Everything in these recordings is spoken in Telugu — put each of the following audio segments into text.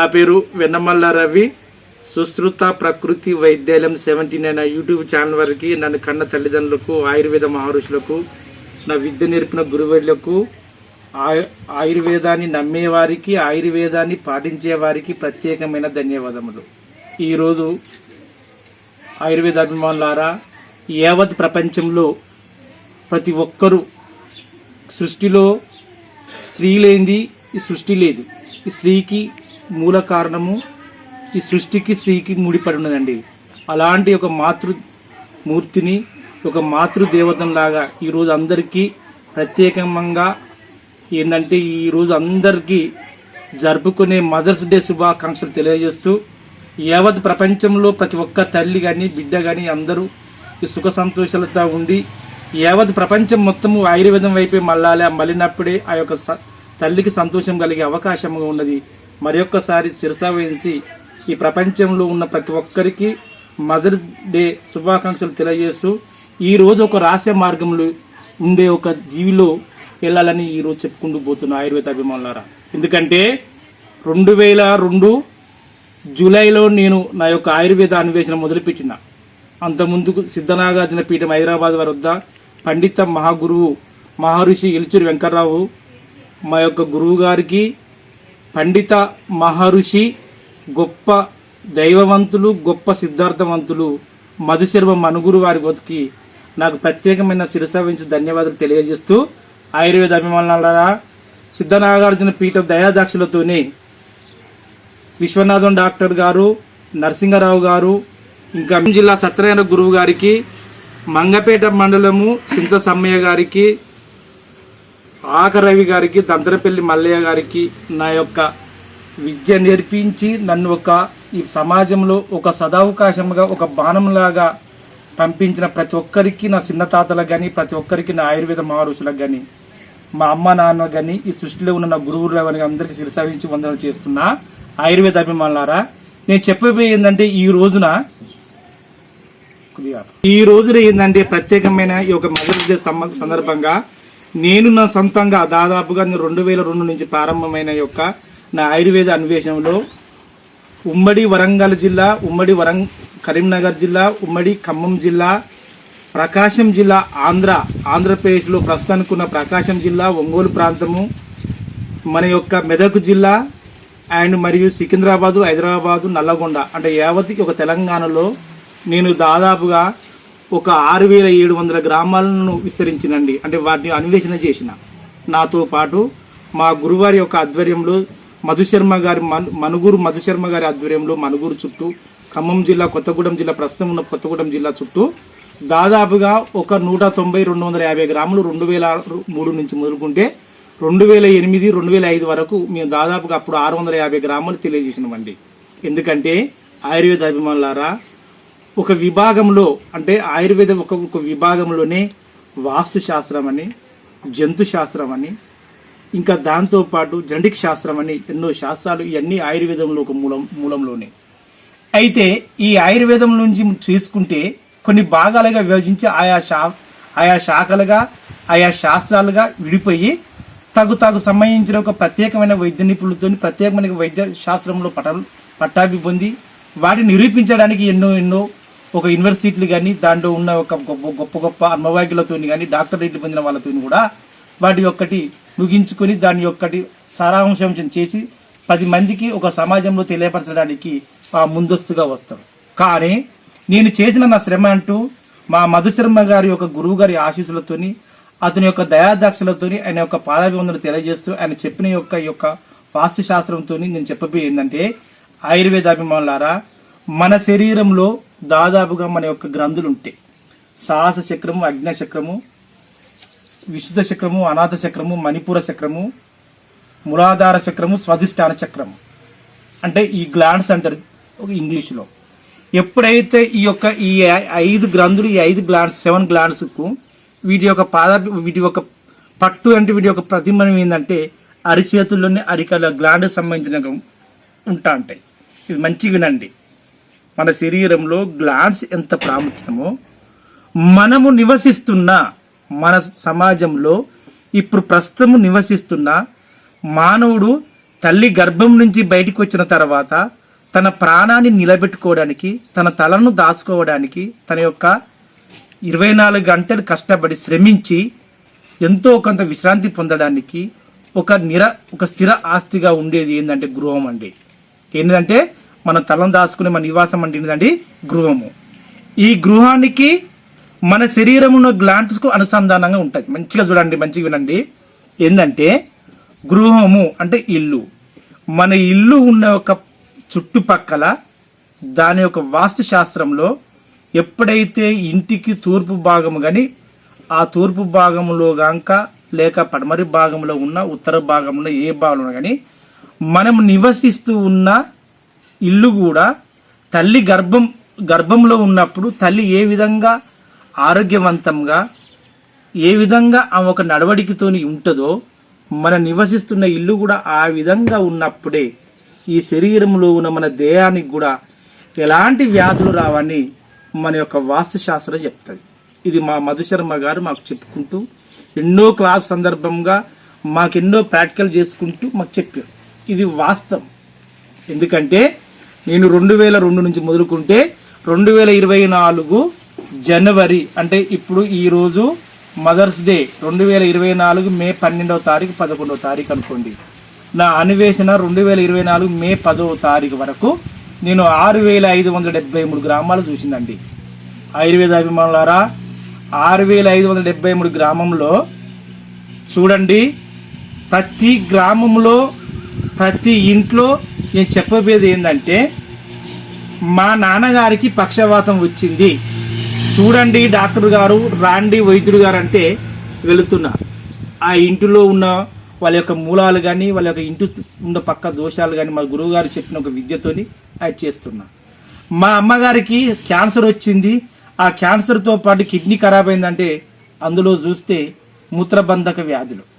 నా పేరు Vennamalla Ravi. Sushruta Prakruti Vaidyalayam seventy nine YouTube channel వారికి నన్ను కన్న తల్లిదండ్రులకు ఆయుర్వేద మహర్షులకు నా విద్య నేర్పిన గురువులకు ఆయుర్వేదాన్ని నమ్మేవారికి ఆయుర్వేదాన్ని పాటించే వారికి ప్రత్యేకమైన ధన్యవాదములు. ఈరోజు ఆయుర్వేద అభిమానులారా యావత్ ప్రపంచంలో ప్రతి ఒక్కరూ సృష్టిలో స్త్రీ లేనిది ఈ సృష్టి లేదు. ఈ స్త్రీకి మూల కారణము ఈ సృష్టికి స్త్రీకి ముడిపడి ఉన్నదండి అలాంటి ఒక మాతృ మూర్తిని ఒక మాతృదేవతంలాగా ఈరోజు అందరికీ ప్రత్యేకంగా ఏంటంటే ఈరోజు అందరికీ జరుపుకునే మదర్స్ డే శుభాకాంక్షలు తెలియజేస్తూ యావత్ ప్రపంచంలో ప్రతి ఒక్క తల్లి కానీ బిడ్డ కానీ అందరూ ఈ సుఖ సంతోషాలతో ఉండి యావత్ ప్రపంచం మొత్తము ఆయుర్వేదం వైపే మళ్ళాలి మళ్ళినప్పుడే ఆ యొక్క స- తల్లికి సంతోషం కలిగే అవకాశం ఉన్నది. మరొక్కసారి శిరస వహించి ఈ ప్రపంచంలో ఉన్న ప్రతి ఒక్కరికి మదర్ డే శుభాకాంక్షలు తెలియజేస్తూ ఈరోజు ఒక రహస్య మార్గంలో ఉండే ఒక జీవిలో వెళ్ళాలని ఈ రోజు చెప్పుకుంటూ పోతున్న ఆయుర్వేద అభిమానులారా. ఎందుకంటే రెండు వేల రెండు జూలైలో నేను నా యొక్క ఆయుర్వేద అన్వేషణ మొదలుపెట్టిన. అంత ముందుకు సిద్ధనాగార్జున పీఠం హైదరాబాద్ వారి వద్ద పండిత మహాగురువు మహర్షి ఎలుచూరి వెంకర్రావు మా యొక్క గురువు గారికి పండిత మహర్షి గొప్ప దైవవంతులు గొప్ప సిద్ధార్థవంతులు మధుశర్మ మనుగురు వారి బతికి నాకు ప్రత్యేకమైన శిరసావించి ధన్యవాదాలు తెలియజేస్తూ ఆయుర్వేద అభిమానులారా సిద్ధనాగార్జున పీఠం దయాదాక్షులతోనే విశ్వనాథం డాక్టర్ గారు నరసింహరావు గారు ఇంకా జిల్లా సత్యనారాయణ గురువు గారికి మంగపేట మండలము సింత సమ్మయ్య గారికి ఆకరవి గారికి దంతరపల్లి మల్లయ్య గారికి నా యొక్క విద్య నేర్పించి నన్ను ఒక ఈ సమాజంలో ఒక సదావకాశంగా ఒక బాణంలాగా పంపించిన ప్రతి ఒక్కరికి నా చిన్న తాతలకు కానీ ప్రతి ఒక్కరికి నా ఆయుర్వేద మహర్షులకు కానీ మా అమ్మ నాన్న కానీ ఈ సృష్టిలో ఉన్న నా గురువులు కానీ అందరికీ శిరసావించి వందనం చేస్తున్నా. ఆయుర్వేద అభిమానులారా నేను చెప్పబోయే ఏంటంటే ఈ రోజున ఈ రోజున ఏంటంటే ప్రత్యేకమైన ఈ యొక్క మదర్స్ డే సందర్భంగా నేను నా సొంతంగా దాదాపుగా నేను రెండు వేల రెండు నుంచి ప్రారంభమైన యొక్క నా ఆయుర్వేద అన్వేషణలో ఉమ్మడి వరంగల్ జిల్లా ఉమ్మడి వరం కరీంనగర్ జిల్లా ఉమ్మడి ఖమ్మం జిల్లా ప్రకాశం జిల్లా ఆంధ్ర ఆంధ్రప్రదేశ్లో ప్రస్తుతానికి ఉన్న ప్రకాశం జిల్లా ఒంగోలు ప్రాంతము మన యొక్క మెదక్ జిల్లా అండ్ మరియు సికింద్రాబాదు హైదరాబాదు నల్లగొండ అంటే యావతికి ఒక తెలంగాణలో నేను దాదాపుగా ఒక ఆరు వేల ఏడు వందల గ్రామాలను విస్తరించినండి. అంటే వాటిని అన్వేషణ చేసిన. నాతో పాటు మా గురువారి యొక్క ఆధ్వర్యంలో మధుశర్మ గారి మనుగురు మధుశర్మ గారి ఆధ్వర్యంలో మనుగురు చుట్టూ ఖమ్మం జిల్లా కొత్తగూడెం జిల్లా ప్రస్తుతం ఉన్న కొత్తగూడెం జిల్లా చుట్టూ దాదాపుగా ఒక నూట తొంభై రెండు వందల యాభై గ్రాములు రెండు వేల మూడు నుంచి మొదలుకుంటే రెండు వేల ఎనిమిది రెండు వేల ఐదు వరకు మేము దాదాపుగా అప్పుడు ఆరు వందల యాభై గ్రాములు తెలియజేసినామండి. ఎందుకంటే ఆయుర్వేద అభిమానులారా ఒక విభాగంలో అంటే ఆయుర్వేద ఒక ఒక విభాగంలోనే వాస్తు శాస్త్రం అని జంతు శాస్త్రం అని ఇంకా దాంతోపాటు జెనటిక్ శాస్త్రం అని ఎన్నో శాస్త్రాలు ఇవన్నీ ఆయుర్వేదంలో ఒక మూలం మూలంలోనే. అయితే ఈ ఆయుర్వేదం నుంచి తీసుకుంటే కొన్ని భాగాలుగా విభజించి ఆయా శా ఆయా శాఖలుగా ఆయా శాస్త్రాలుగా విడిపోయి తగు తగు సంబంధించిన ఒక ప్రత్యేకమైన వైద్య నిపుణులతో ప్రత్యేకమైన వైద్య శాస్త్రంలో పట పట్టాభి పొంది వాటిని నిరూపించడానికి ఎన్నో ఎన్నో ఒక యూనివర్సిటీలు కానీ దాంట్లో ఉన్న ఒక గొప్ప గొప్ప గొప్ప అనుభవాగ్యులతో కానీ డాక్టరేట్లు పొందిన వాళ్ళతో కూడా వాటి ఒక్కటి ముగించుకొని దాని ఒక్కటి సారాంశం చేసి పది మందికి ఒక సమాజంలో తెలియపరచడానికి ఆ ముందస్తుగా వస్తారు. కానీ నేను చేసిన నా శ్రమ అంటూ మా మధుశర్మ గారి యొక్క గురువు గారి ఆశీస్సులతోని అతని యొక్క దయాదాక్షలతోని ఆయన యొక్క పాదాభివందనలు తెలియజేస్తూ ఆయన చెప్పిన యొక్క ఈ యొక్క వాస్తు శాస్త్రంతో నేను చెప్పబోయే ఏంటంటే ఆయుర్వేద అభిమానులారా మన శరీరంలో దాదాపుగా మన యొక్క గ్రంథులు ఉంటాయి సాహస చక్రము అజ్ఞ చక్రము విశుద్ధ చక్రము అనాథ చక్రము మణిపూర చక్రము మురాధార చక్రము స్వధిష్టాన చక్రము. అంటే ఈ గ్లాండ్స్ అంటారు ఒక ఇంగ్లీష్లో. ఎప్పుడైతే ఈ యొక్క ఈ ఐదు గ్రంథులు ఈ ఐదు గ్లాండ్స్ సెవెన్ గ్లాండ్స్కు వీటి యొక్క పాద వీటి యొక్క పట్టు అంటే వీటి యొక్క ప్రతిమనం ఏంటంటే అరిచేతుల్లోనే అరికల గ్లాండ్ సంబంధించిన ఉంటా ఉంటాయి. ఇది మంచిగా వినండి. మన శరీరంలో గ్లాండ్స్ ఎంత ప్రాముఖ్యమో మనము నివసిస్తున్న మన సమాజంలో ఇప్పుడు ప్రస్తుతం నివసిస్తున్న మానవుడు తల్లి గర్భం నుంచి బయటకు వచ్చిన తర్వాత తన ప్రాణాన్ని నిలబెట్టుకోవడానికి తన తలను దాచుకోవడానికి తన యొక్క ఇరవై నాలుగు గంటలు కష్టపడి శ్రమించి ఎంతో కొంత విశ్రాంతి పొందడానికి ఒక నిర ఒక స్థిర ఆస్తిగా ఉండేది ఏంటంటే గృహం అండి. ఏంటంటే మన తలం దాచుకునే మన నివాసం అంటిందండి గృహము. ఈ గృహానికి మన శరీరం ఉన్న గ్లాంట్స్కు అనుసంధానంగా ఉంటుంది మంచిగా చూడండి మంచిగా వినండి. ఏంటంటే గృహము అంటే ఇల్లు. మన ఇల్లు ఉన్న ఒక చుట్టుపక్కల దాని యొక్క వాస్తు శాస్త్రంలో ఎప్పుడైతే ఇంటికి తూర్పు భాగము కానీ ఆ తూర్పు భాగంలో గాక లేక పడమరి భాగంలో ఉన్న ఉత్తర భాగంలో ఏ భాగంలో కానీ మనం నివసిస్తూ ఉన్న ఇల్లు కూడా తల్లి గర్భం గర్భంలో ఉన్నప్పుడు తల్లి ఏ విధంగా ఆరోగ్యవంతంగా ఏ విధంగా ఆమె ఒక నడవడికతోని ఉంటుందో మన నివసిస్తున్న ఇల్లు కూడా ఆ విధంగా ఉన్నప్పుడే ఈ శరీరంలో ఉన్న మన దేహానికి కూడా ఎలాంటి వ్యాధులు రావని మన యొక్క వాస్తుశాస్త్రం చెప్తుంది. ఇది మా మధుశర్మ గారు మాకు చెప్పుకుంటూ ఎన్నో క్లాస్ సందర్భంగా మాకెన్నో ప్రాక్టికల్ చేసుకుంటూ మాకు చెప్పారు. ఇది వాస్తవం. ఎందుకంటే నేను రెండు వేల రెండు నుంచి మొదలుకుంటే రెండు వేల ఇరవై నాలుగు జనవరి అంటే ఇప్పుడు ఈరోజు మదర్స్ డే రెండు వేల ఇరవై నాలుగు మే పన్నెండవ తారీఖు పదకొండవ తారీఖు అనుకోండి. నా అన్వేషణ రెండు వేల ఇరవై నాలుగు మే పదవ తారీఖు వరకు నేను ఆరు వేల ఐదు వందల డెబ్బై మూడు గ్రామాలు చూసిందండి. ఆయుర్వేద అభిమానులారా ఆరు వేల ఐదు వందల డెబ్బై మూడు గ్రామంలో చూడండి ప్రతి గ్రామంలో ప్రతి ఇంట్లో నేను చెప్పబోయేది ఏంటంటే మా నాన్నగారికి పక్షవాతం వచ్చింది. చూడండి డాక్టర్ గారు రాండి వైద్యుడు గారు అంటే వెళుతున్నా. ఆ ఇంటిలో ఉన్న వాళ్ళ యొక్క మూలాలు కానీ వాళ్ళ యొక్క ఇంటి ఉన్న పక్క దోషాలు కానీ మా గురువు గారు చెప్పిన ఒక విద్యతోని అది చేస్తున్నా. మా అమ్మగారికి క్యాన్సర్ వచ్చింది. ఆ క్యాన్సర్తో పాటు కిడ్నీ ఖరాబ్ అయిందంటే అందులో చూస్తే మూత్రబంధక వ్యాధులు.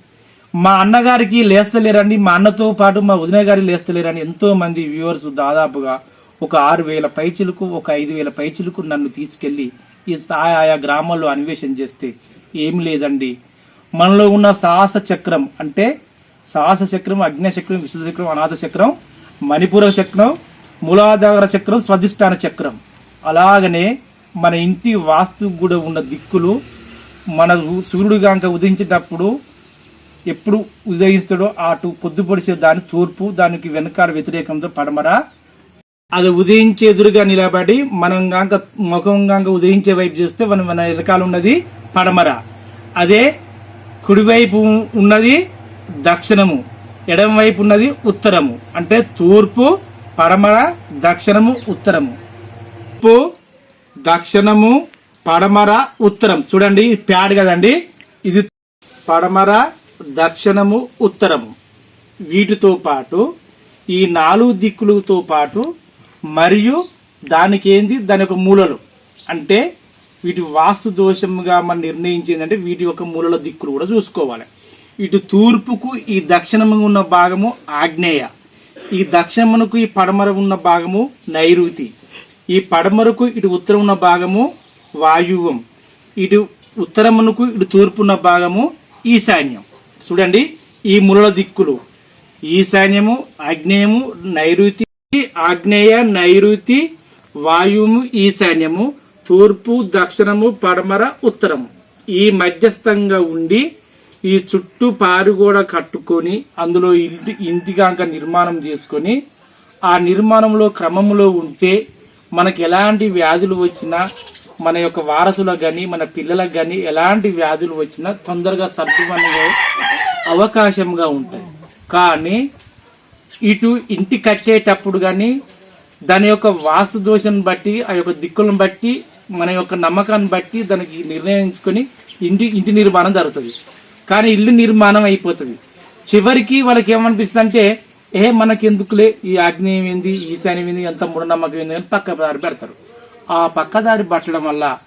మా అన్నగారికి లేస్తలేరని మా అన్నతో పాటు మా వదిన గారి లేస్తలేరని ఎంతో మంది వ్యూవర్స్ దాదాపుగా ఒక ఆరు వేల పైచులకు ఒక ఐదు వేల పైచులకు నన్ను తీసుకెళ్ళి ఈ ఆయా ఆయా గ్రామాల్లో అన్వేషణ చేస్తే ఏం లేదండి. మనలో ఉన్న సాహస చక్రం అంటే సాహస చక్రం అగ్ని విశ్వచక్రం అనాథ చక్రం మణిపుర చక్రం మూలాధార చక్రం స్వధిష్టాన చక్రం. అలాగనే మన ఇంటి వాస్తు కూడా ఉన్న దిక్కులు మన సూర్యుడు గాంక ఉదించేటప్పుడు ఎప్పుడు ఉదయిస్తాడో అటు పొద్దుపొడిచే దాని తూర్పు దానికి వెనకాల వ్యతిరేకంతో పడమర. అది ఉదయించే ఎదురుగా నిలబడి మనం గాంక ముఖం గాంక ఉదయించే వైపు చూస్తే మనం మన వెనకాల ఉన్నది పడమర. అదే కుడివైపు ఉన్నది దక్షిణము ఎడమ వైపు ఉన్నది ఉత్తరము. అంటే తూర్పు పడమర దక్షిణము ఉత్తరము. తూర్పు దక్షిణము పడమర ఉత్తరం. చూడండి ఇది ప్యాడ్ కదండి. ఇది పడమర దక్షిణము ఉత్తరము. వీటితో పాటు ఈ నాలుగు దిక్కులతో పాటు మరియు దానికి ఏంది దాని యొక్క మూలలు. అంటే వీటి వాస్తు దోషంగా మనం నిర్ణయించింది అంటే వీటి యొక్క మూలల దిక్కులు కూడా చూసుకోవాలి. ఇటు తూర్పుకు ఈ దక్షిణము ఉన్న భాగము ఆగ్నేయ. ఈ దక్షిణమునకు ఈ పడమర ఉన్న భాగము నైరుతి. ఈ పడమరకు ఇటు ఉత్తరం ఉన్న భాగము వాయువం. ఇటు ఉత్తరమునకు ఇటు తూర్పు ఉన్న భాగము ఈశాన్యం. చూడండి ఈ మూలల దిక్కులు. ఈశాన్యము ఆగ్నేయము నైరుతి ఆగ్నేయ నైరుతి వాయువు ఈశాన్యము తూర్పు దక్షిణము పడమర ఉత్తరము. ఈ మధ్యస్థంగా ఉండి ఈ చుట్టూ పారుగోడ కట్టుకొని అందులో ఇంటి ఇంటికాంక నిర్మాణం చేసుకొని ఆ నిర్మాణంలో క్రమంలో ఉంటే మనకు ఎలాంటి వ్యాధులు వచ్చినా మన యొక్క వారసులకు కానీ మన పిల్లలకు కానీ ఎలాంటి వ్యాధులు వచ్చినా తొందరగా సర్దుమనే అవకాశంగా ఉంటాయి. కానీ ఇటు ఇంటి కట్టేటప్పుడు కానీ దాని యొక్క వాస్తు దోషం బట్టి ఆ యొక్క దిక్కులను బట్టి మన యొక్క నమ్మకాన్ని బట్టి దానికి నిర్ణయించుకొని ఇంటి ఇంటి నిర్మాణం జరుగుతుంది. కానీ ఇల్లు నిర్మాణం అయిపోతుంది. చివరికి వాళ్ళకి ఏమనిపిస్తుంది అంటే ఏ మనకెందుకులే? ఈ ఆగ్నేయం ఏంది? ఈశాన్యం ఏంది? ఎంత మూఢనమ్మకం ఏంది? అని పక్క పెడతారు. ఆ పక్కదారి పట్టడం వల్ల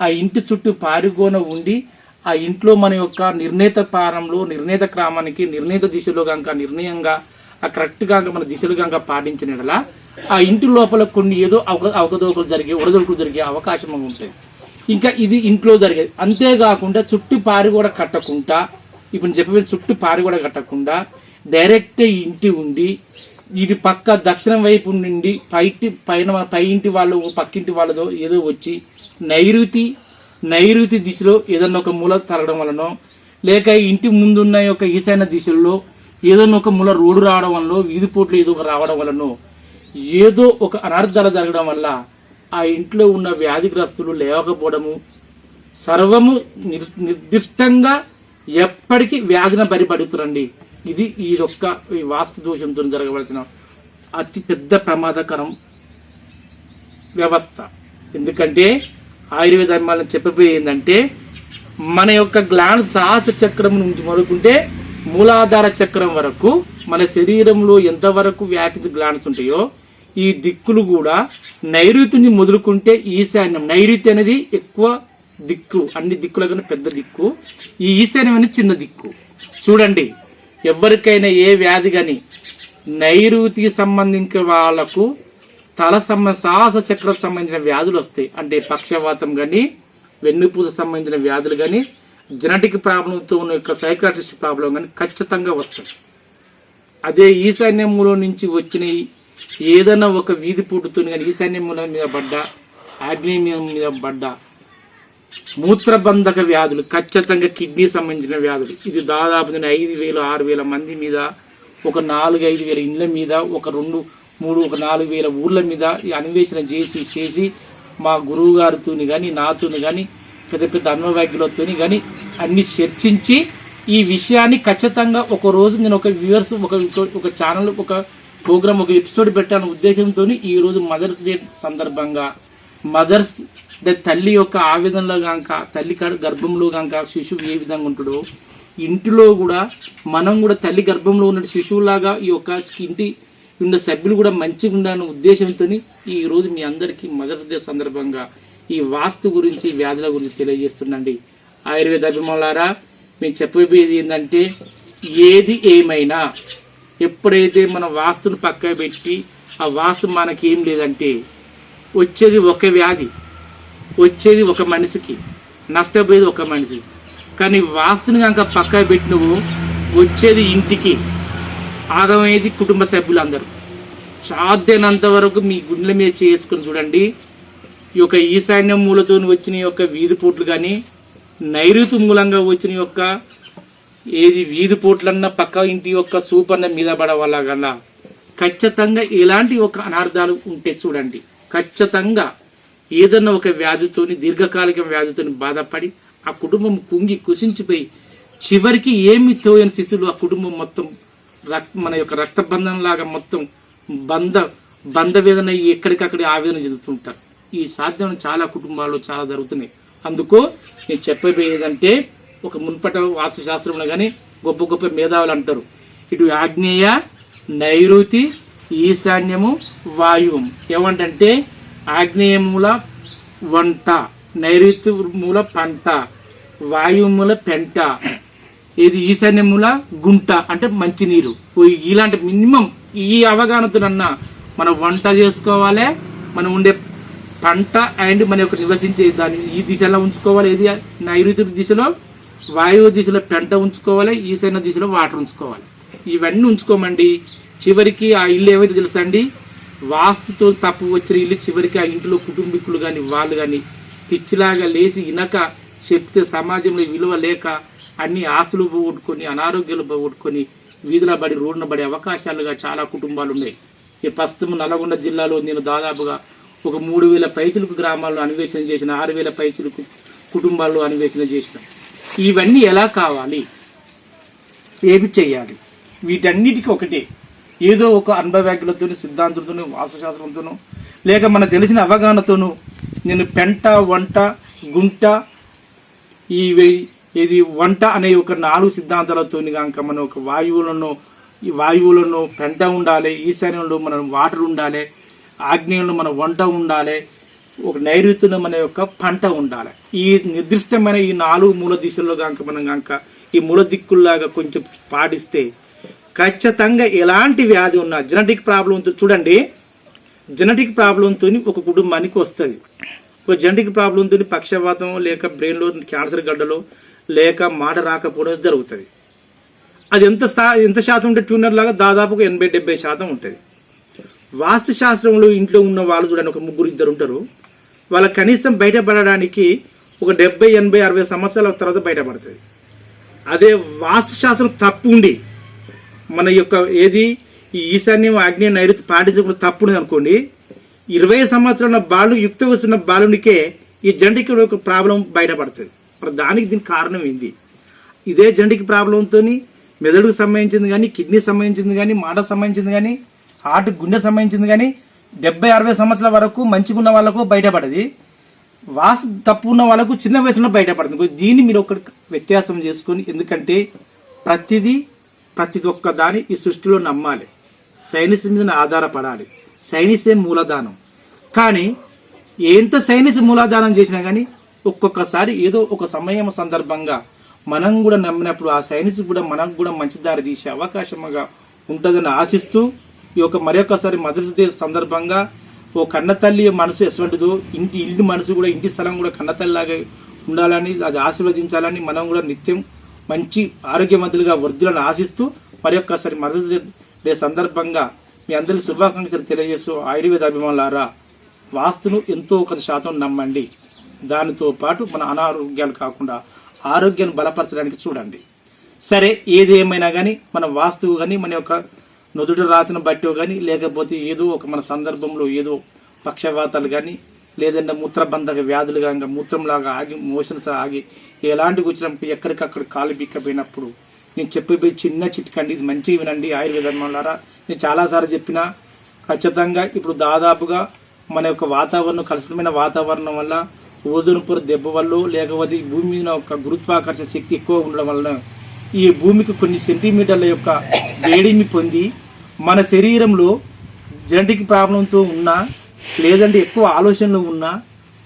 ఆ ఇంటి చుట్టూ పారిగోన ఉండి ఆ ఇంట్లో మన యొక్క నిర్ణీత పారంలో నిర్ణీత క్రమానికి నిర్ణీత దిశలో కనుక నిర్ణయంగా ఆ కరెక్ట్గా మన దిశలు కనుక పాటించిన ఆ ఇంటి లోపల కొన్ని ఏదో అవక అవకతవకలు జరిగే ఉడదొడుకులు జరిగే అవకాశం ఉంటుంది. ఇంకా ఇది ఇంట్లో జరిగేది. అంతేకాకుండా చుట్టూ పారి కూడా కట్టకుండా ఇప్పుడు చెప్పిన చుట్టూ పారి కూడా కట్టకుండా డైరెక్ట్ ఇంటి ఉండి ఇది పక్క దక్షిణం వైపు నుండి పైటి పైన పై ఇంటి వాళ్ళు పక్కింటి వాళ్ళదో ఏదో వచ్చి నైరుతి నైరుతి దిశలో ఏదన్నా ఒక మూల తరగడం వలనో లేక ఇంటి ముందున్న యొక్క ఈశాన్య దిశల్లో ఏదన్నా ఒక మూల రోడ్డు రావడం వల్ల వీధి పోట్లు ఏదో ఒక రావడం వలనో ఏదో ఒక అనర్థాలు జరగడం వల్ల ఆ ఇంట్లో ఉన్న వ్యాధిగ్రస్తులు లేవకపోవడము సర్వము నిర్ నిర్దిష్టంగా ఎప్పటికీ వ్యాధిన బరిపడుతురండి. ఇది ఈ యొక్క ఈ వాస్తు దోషంతో జరగవలసిన అతి పెద్ద ప్రమాదకరం వ్యవస్థ. ఎందుకంటే ఆయుర్వేద ధర్మాలను చెప్పబోయే ఏంటంటే మన యొక్క గ్లాండ్ సాహస చక్రం నుంచి మొదలుకుంటే మూలాధార చక్రం వరకు మన శరీరంలో ఎంతవరకు వ్యాపించి గ్లాండ్స్ ఉంటాయో ఈ దిక్కులు కూడా నైరుతిని మొదలుకుంటే ఈశాన్యం. నైరుతి అనేది ఎక్కువ దిక్కు అన్ని దిక్కుల కన్నా పెద్ద దిక్కు. ఈ ఈశాన్యం అనేది చిన్న దిక్కు. చూడండి ఎవరికైనా ఏ వ్యాధి కానీ నైరుతికి సంబంధించిన వాళ్ళకు తల సంబ సాహస చక్రం సంబంధించిన వ్యాధులు వస్తాయి. అంటే పక్షవాతం కానీ వెన్నుపూస సంబంధించిన వ్యాధులు కానీ జెనటిక్ ప్రాబ్లంతో ఉన్న యొక్క సైక్రాటిస్ట్ ప్రాబ్లం కానీ ఖచ్చితంగా వస్తాయి. అదే ఈశాన్య మూలం నుంచి వచ్చిన ఏదైనా ఒక వీధి పుట్టుతో కానీ ఈశాన్య మూలం మీద పడ్డ ఆగ్నేయం మీద పడ్డా మూత్రబంధక వ్యాధులు ఖచ్చితంగా కిడ్నీ సంబంధించిన వ్యాధులు. ఇది దాదాపు నేను ఐదు వేలు ఆరు వేల మంది మీద ఒక నాలుగు ఐదు వేల ఇండ్ల మీద ఒక రెండు మూడు ఒక నాలుగు వేల ఊర్ల మీద ఈ అన్వేషణ చేసి చేసి మా గురువు గారితోని కానీ నాతోని కానీ పెద్ద పెద్ద అన్వవాక్యులతో కానీ అన్ని చర్చించి ఈ విషయాన్ని ఖచ్చితంగా ఒక రోజు నేను ఒక వ్యూవర్స్ ఒక ఒక ఛానల్ ఒక ప్రోగ్రామ్ ఒక ఎపిసోడ్ పెట్టాను ఉద్దేశంతో ఈ రోజు మదర్స్ డే సందర్భంగా మదర్స్ తల్లి యొక్క ఆవేదనలో కనుక తల్లి గర్భంలో కనుక శిశువు ఏ విధంగా ఉంటాడో ఇంటిలో కూడా మనం కూడా తల్లి గర్భంలో ఉన్న శిశువులాగా ఈ యొక్క ఇంటి ఉన్న సభ్యులు కూడా మంచిగా ఉండాలనే ఉద్దేశంతో ఈ రోజు మీ అందరికీ మదర్స్ డే సందర్భంగా ఈ వాస్తు గురించి వ్యాధుల గురించి తెలియజేస్తుందండి. ఆయుర్వేద అభిమానులారా మేము చెప్పబోయేది ఏంటంటే ఏది ఏమైనా ఎప్పుడైతే మన వాస్తును పక్క పెట్టి ఆ వాస్తు మనకి ఏం లేదంటే వచ్చేది ఒక వ్యాధి. వచ్చేది ఒక మనిషికి నష్టపోయేది ఒక మనిషి. కానీ వాస్తుని కనుక పక్క పెట్టి నువ్వు వచ్చేది ఇంటికి. ఆగమయ్యేది కుటుంబ సభ్యులందరూ. సాధ్యనంత వరకు మీ గుండెల మీద చేసుకుని చూడండి. ఈ యొక్క ఈశాన్య మూలతో వచ్చిన ఈ యొక్క వీధి పోట్లు కానీ నైరుతి మూలంగా వచ్చిన యొక్క ఏది వీధి పోట్లన్నా పక్క ఇంటి యొక్క సూపర్న మీద పడవల్ల కన్నా ఖచ్చితంగా ఇలాంటి ఒక అనార్థాలు ఉంటే చూడండి. ఖచ్చితంగా ఏదన్నా ఒక వ్యాధితోని దీర్ఘకాలిక వ్యాధితోని బాధపడి ఆ కుటుంబం కుంగి కుసించిపోయి చివరికి ఏమి తోయని స్థితిలో ఆ కుటుంబం మొత్తం రక్ మన యొక్క రక్తబంధం లాగా మొత్తం బంధ బంధ వేదన ఎక్కడికక్కడ ఆవేదన చెందుతుంటారు. ఈ సాధ్యం చాలా కుటుంబాల్లో చాలా జరుగుతున్నాయి. అందుకు నేను చెప్పబోయేదంటే ఒక మున్పట వాస్తు శాస్త్రంలో కానీ గొప్ప గొప్ప మేధావులు అంటారు. ఇటు ఆగ్నేయ నైరుతి ఈశాన్యము వాయువం. ఏమంటే ఆగ్నేయముల వంట నైరుతి మూల పంట వాయువు మూల పెంట ఇది ఈశాన్యముల గుంట అంటే మంచినీరు. ఇలాంటి మినిమం ఈ అవగాహనతోనన్నా మనం వంట చేసుకోవాలి మనం ఉండే పంట అండ్ మన యొక్క నివసించే దాన్ని ఈ దిశలో ఉంచుకోవాలి ఏది నైరుతి దిశలో వాయువు దిశలో పెంట ఉంచుకోవాలి ఈశాన్య దిశలో వాటర్ ఉంచుకోవాలి. ఇవన్నీ ఉంచుకోమండి. చివరికి ఆ ఇల్లు ఏమైతే తెలుసా అండి వాస్తుతో తప్పు వచ్చిన ఇల్లు చివరికి ఆ ఇంట్లో కుటుంబీకులు కానీ వాళ్ళు కానీ పిచ్చిలాగా లేచి ఇనక చెప్తే సమాజంలో విలువ లేక అన్ని ఆస్తులు పోగొట్టుకొని అనారోగ్యాలు పోగొట్టుకొని వీధుల బడి రోడ్డున పడే అవకాశాలుగా చాలా కుటుంబాలు ఉన్నాయి ఈ ప్రస్తుతం నల్గొండ జిల్లాలో నేను దాదాపుగా ఒక మూడు వేల పైచులకు గ్రామాల్లో అన్వేషణ చేసిన ఆరు వేల పైచులకు కుటుంబాల్లో అన్వేషణ చేసిన. ఇవన్నీ ఎలా కావాలి? ఏమి చేయాలి? వీటన్నిటికీ ఒకటే. ఏదో ఒక అనుభవజ్ఞులతో సిద్ధాంతులతోనూ వాస్తుశాస్త్రంతోనూ లేక మన తెలిసిన అవగాహనతోనూ నేను పెంట వంట గుంట ఈ ఇది వంట అనే ఒక నాలుగు సిద్ధాంతాలతో కనుక మనం ఒక వాయువులను ఈ వాయువులను పెంట ఉండాలి ఈశాన్యంలో మనం వాటర్ ఉండాలి ఆగ్నేయంలో మన వంట ఉండాలి ఒక నైరుతిలో మన యొక్క పంట ఉండాలి. ఈ నిర్దిష్టమైన ఈ నాలుగు మూల దిశల్లో కనుక మనం కనుక ఈ మూల దిక్కుల్లాగా కొంచెం పాటిస్తే ఖచ్చితంగా ఎలాంటి వ్యాధి ఉన్నా జెనటిక్ ప్రాబ్లంతో చూడండి. జెనటిక్ ప్రాబ్లంతో ఒక కుటుంబానికి వస్తుంది. ఒక జెనటిక్ ప్రాబ్లంతో పక్షవాతం లేక బ్రెయిన్లో క్యాన్సర్ గడ్డలో లేక మాట రాకపోవడం జరుగుతుంది. అది ఎంత ఎంత శాతం ఉంటే ట్యూనర్ లాగా దాదాపుగా ఎనభై డెబ్బై శాతం ఉంటుంది. వాస్తు శాస్త్రంలో ఇంట్లో ఉన్న వాళ్ళు చూడండి ఒక ముగ్గురు ఇద్దరు ఉంటారు. వాళ్ళ కనీసం బయటపడడానికి ఒక డెబ్బై ఎనభై అరవై సంవత్సరాల తర్వాత బయటపడుతుంది. అదే వాస్తు శాస్త్రం తప్పు ఉండి మన యొక్క ఏది ఈ ఈశాన్యం ఆగ్నేయ నైరుతి పాటించకుండా తప్పుడు అనుకోండి ఇరవై సంవత్సరాల బాలు యుక్త వస్తున్న బాలునికే ఈ జంటికి ఒక ప్రాబ్లం బయటపడుతుంది. మరి దానికి దీనికి కారణం ఏంది? ఇదే జంటికి ప్రాబ్లంతో మెదడుకు సంబంధించింది కానీ కిడ్నీ సంబంధించింది కానీ మాట సంబంధించింది కానీ హార్ట్ గుండె సంబంధించింది కానీ డెబ్బై అరవై సంవత్సరాల వరకు మంచిగా ఉన్న వాళ్ళకు బయటపడది. వాస తప్పు ఉన్న వాళ్ళకు చిన్న వయసులో బయటపడుతుంది. దీన్ని మీరు ఒక వ్యత్యాసం చేసుకొని ఎందుకంటే ప్రతిదీ ప్రతి ఒక్క దాని ఈ సృష్టిలో నమ్మాలి. సైన్స్ మీద ఆధారపడాలి. సైనిసే మూలధానం కానీ ఎంత సైనిస్ మూలాధానం చేసినా కానీ ఒక్కొక్కసారి ఏదో ఒక సమయం సందర్భంగా మనం కూడా నమ్మినప్పుడు ఆ సైన్స్ కూడా మనకు కూడా మంచి దారి తీసే అవకాశంగా ఉంటుందని ఆశిస్తూ ఈ యొక్క మరొకసారి మదర్స్ సందర్భంగా ఓ కన్న తల్లి మనసు ఎటువంటిదో ఇంటి ఇంటి మనసు కూడా ఇంటి స్థలం కూడా కన్నతల్లిలాగా ఉండాలని అది ఆశీర్వదించాలని మనం కూడా నిత్యం మంచి ఆరోగ్యవంతులుగా వృద్ధులను ఆశిస్తూ మరొకసారి మదర్స్ డే సందర్భంగా మీ అందరి శుభాకాంక్షలు తెలియజేస్తూ ఆయుర్వేద అభిమానులారా వాస్తును ఎంతో ఒక శాతం నమ్మండి. దానితో పాటు మన అనారోగ్యాలు కాకుండా ఆరోగ్యాన్ని బలపరచడానికి చూడండి. సరే ఏది ఏమైనా కానీ మన వాస్తువు కానీ మన యొక్క నుదుట రాతను బట్టి కానీ లేకపోతే ఏదో ఒక మన సందర్భంలో ఏదో పక్షవాతాలు కానీ లేదంటే మూత్రబంధక వ్యాధులు కానీ మూత్రంలాగా ఆగి మోషన్స్ ఆగి ఎలాంటి వచ్చినప్పుడు ఎక్కడికక్కడ కాలు బిక్కపోయినప్పుడు నేను చెప్పిపోయి చిన్న చిట్కండి ఇది మంచిగా వినండి ఆయుర్వేదం వల్లారా నేను చాలాసార్లు చెప్పినా ఖచ్చితంగా ఇప్పుడు దాదాపుగా మన యొక్క వాతావరణం కలుషితమైన వాతావరణం వల్ల ఓజోన్ పొర దెబ్బ వల్ల లేకపోతే ఈ భూమి మీద ఒక గురుత్వాకర్షణ శక్తి ఎక్కువ ఉండడం వలన ఈ భూమికి కొన్ని సెంటీమీటర్ల యొక్క వేడిని పొంది మన శరీరంలో జెనటిక్ ప్రాబ్లంతో ఉన్నా లేదంటే ఎక్కువ ఆలోచనలు ఉన్నా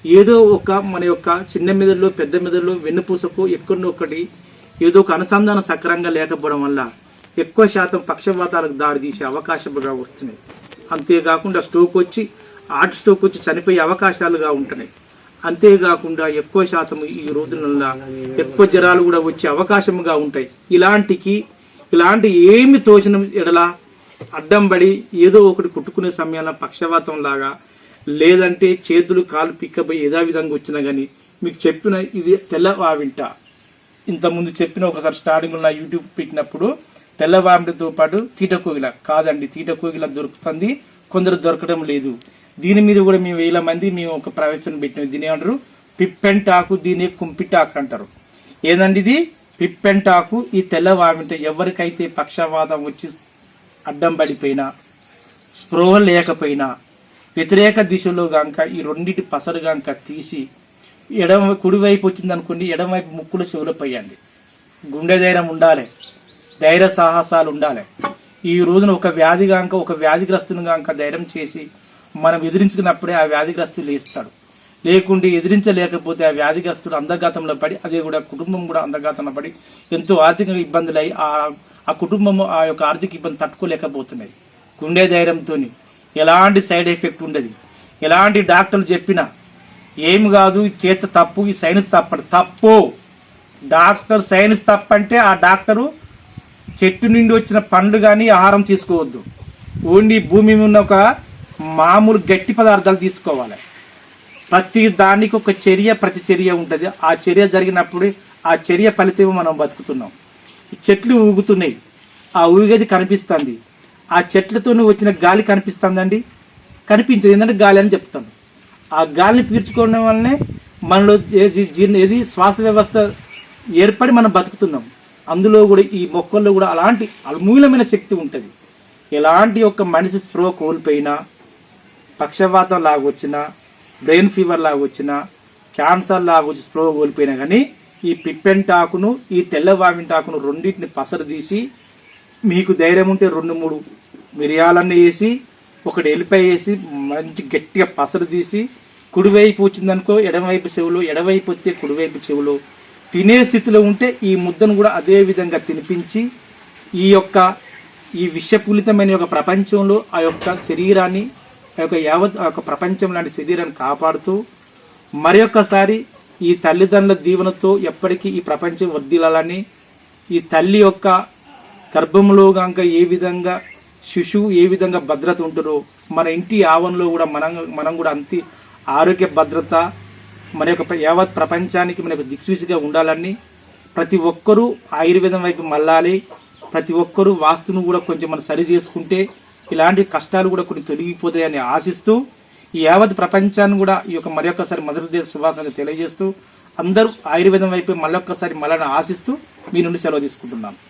ఏదో ఒక మన యొక్క చిన్న మెదడులో పెద్ద మెదడులో వెన్నుపూసకు ఎక్కడో ఒకటి ఏదో ఒక అనుసంధానం సక్రంగా లేకపోవడం వల్ల ఎక్కువ శాతం పక్షవాతాలకు దారి తీసే అవకాశాలుగా వస్తున్నాయి. అంతేకాకుండా స్ట్రోక్ వచ్చి హార్ట్ స్ట్రోక్ వచ్చి చనిపోయే అవకాశాలుగా ఉంటున్నాయి. అంతేకాకుండా ఎక్కువ శాతం ఈ రోజులలో ఎక్కువ జ్వరాలు కూడా వచ్చే అవకాశముగా ఉంటాయి. ఇలాంటికి ఇలాంటి ఏమి తోచిన ఎడల అడ్డం పడి ఏదో ఒకటి కుట్టుకునే సమయంలో పక్షవాతం లాగా లేదంటే చేతులు కాలు పిక్కపోయి యథావిధంగా విధంగా వచ్చినా కానీ మీకు చెప్పిన ఇది తెల్లవావింట. ఇంతకుముందు చెప్పిన ఒకసారి స్టార్టింగ్లో నా యూట్యూబ్ పెట్టినప్పుడు తెల్లవామిడితో పాటు తీటకోగిల కాదండి తీటకోగిల దొరుకుతుంది కొందరు దొరకడం లేదు. దీని మీద కూడా మేము వేల మంది మేము ఒక ప్రవచనం పెట్టినాం. దీని ఏమంటారు? పిప్పెంటాకు దీని కుంపిటాకు అంటారు. ఏదండి ఇది? పిప్పెంటాకు ఈ తెల్లవామిట ఎవరికైతే పక్షవాతం వచ్చి అడ్డం పడిపోయినా స్పృహ లేకపోయినా వ్యతిరేక దిశలో గాంక ఈ రెండింటి పసరు గాంక తీసి ఎడమ కుడివైపు వచ్చింది అనుకోండి ఎడమవైపు ముక్కులు చెవులపై పోయండి గుండె ధైర్యం ఉండాలి ధైర్య సాహసాలు ఉండాలి. ఈ రోజున ఒక వ్యాధి గాంక ఒక వ్యాధిగ్రస్తుని గాంక ధైర్యం చేసి మనం ఎదిరించుకున్నప్పుడే ఆ వ్యాధిగ్రస్తులు లేస్తాడు. లేకుంటే ఎదిరించలేకపోతే ఆ వ్యాధిగ్రస్తుడు అంధఘాతంలో పడి అదే కూడా కుటుంబం కూడా అంధఘాతంలో పడి ఎంతో ఆర్థికంగా ఇబ్బందులు అయి ఆ ఆ కుటుంబము ఆ యొక్క ఆర్థిక ఇబ్బంది తట్టుకోలేకపోతున్నాయి. గుండె ధైర్యంతో ఎలాంటి సైడ్ ఎఫెక్ట్ ఉండదు. ఎలాంటి డాక్టర్లు చెప్పినా ఏమి కాదు చేత తప్పు ఈ సైన్స్ తప్ప తప్పు. డాక్టర్ సైన్స్ తప్పంటే ఆ డాక్టరు చెట్టు నుండి వచ్చిన పండ్లు కానీ ఆహారం తీసుకోవద్దు. ఓన్లీ భూమి మీద ఉన్న ఒక మామూలు గట్టి పదార్థాలు తీసుకోవాలి. ప్రతి దానికి ఒక చర్య ప్రతి చర్య ఉంటుంది. ఆ చర్య జరిగినప్పుడు ఆ చర్య ఫలితం మనం బతుకుతున్నాం. చెట్లు ఊగుతున్నాయి. ఆ ఊగేది కనిపిస్తుంది. ఆ చెట్లతోనే వచ్చిన గాలి కనిపిస్తుందండి. కనిపించదు. ఏంటంటే గాలి అని చెప్తాను ఆ గాలిని పీల్చుకోవడం వల్లనే మనలో జీర్ణ ఏది శ్వాస వ్యవస్థ ఏర్పడి మనం బతుకుతున్నాం. అందులో కూడా ఈ మొక్కల్లో కూడా అలాంటి అమూల్యమైన శక్తి ఉంటుంది. ఎలాంటి ఒక మనిషి స్ప్రో కోల్పోయినా పక్షవాతం లాగా వచ్చినా బ్రెయిన్ ఫీవర్ లాగా వచ్చినా క్యాన్సర్ లాగా వచ్చి స్ప్రో కోల్పోయినా కానీ ఈ పిప్పెంటాకును ఈ తెల్లవామింటాకును రెండింటిని పసరు తీసి మీకు ధైర్యం ఉంటే రెండు మూడు మిరియాలన్నీ వేసి ఒకటి ఎల్లిపాయ వేసి మంచి గట్టిగా పసరు తీసి కుడివైపు వచ్చిందనుకో ఎడమవైపు చెవులు ఎడవైపు వస్తే కుడివైపు చెవులు. తినే స్థితిలో ఉంటే ఈ ముద్దను కూడా అదే విధంగా తినిపించి ఈ యొక్క ఈ విషపూరితమైన యొక్క ప్రపంచంలో ఆ యొక్క శరీరాన్ని ఆ యొక్క యావత్ ఆ యొక్క ప్రపంచం లాంటి శరీరాన్ని కాపాడుతూ మరి ఒక్కసారి ఈ తల్లిదండ్రుల దీవెనతో ఎప్పటికీ ఈ ప్రపంచం వర్దిలాలని ఈ తల్లి యొక్క గర్భంలో గాక ఏ విధంగా శిశువు ఏ విధంగా భద్రత ఉంటుందో మన ఇంటి ఆవరణలో కూడా మనం మనం కూడా అంతే ఆరోగ్య భద్రత మన యొక్క యావత్ ప్రపంచానికి మన యొక్క దిక్సూచిగా ఉండాలని ప్రతి ఒక్కరూ ఆయుర్వేదం వైపు మళ్ళాలి. ప్రతి ఒక్కరూ వాస్తును కూడా కొంచెం మనం సరి చేసుకుంటే ఇలాంటి కష్టాలు కూడా కొన్ని తొలగిపోతాయని ఆశిస్తూ ఈ యావత్ ప్రపంచాన్ని కూడా ఈ యొక్క మరొకసారి మదర్ శుభాకాంక్షలు తెలియజేస్తూ అందరూ ఆయుర్వేదం వైపు మళ్ళొక్కసారి మళ్ళని ఆశిస్తూ మీ నుండి సెలవు తీసుకుంటున్నాను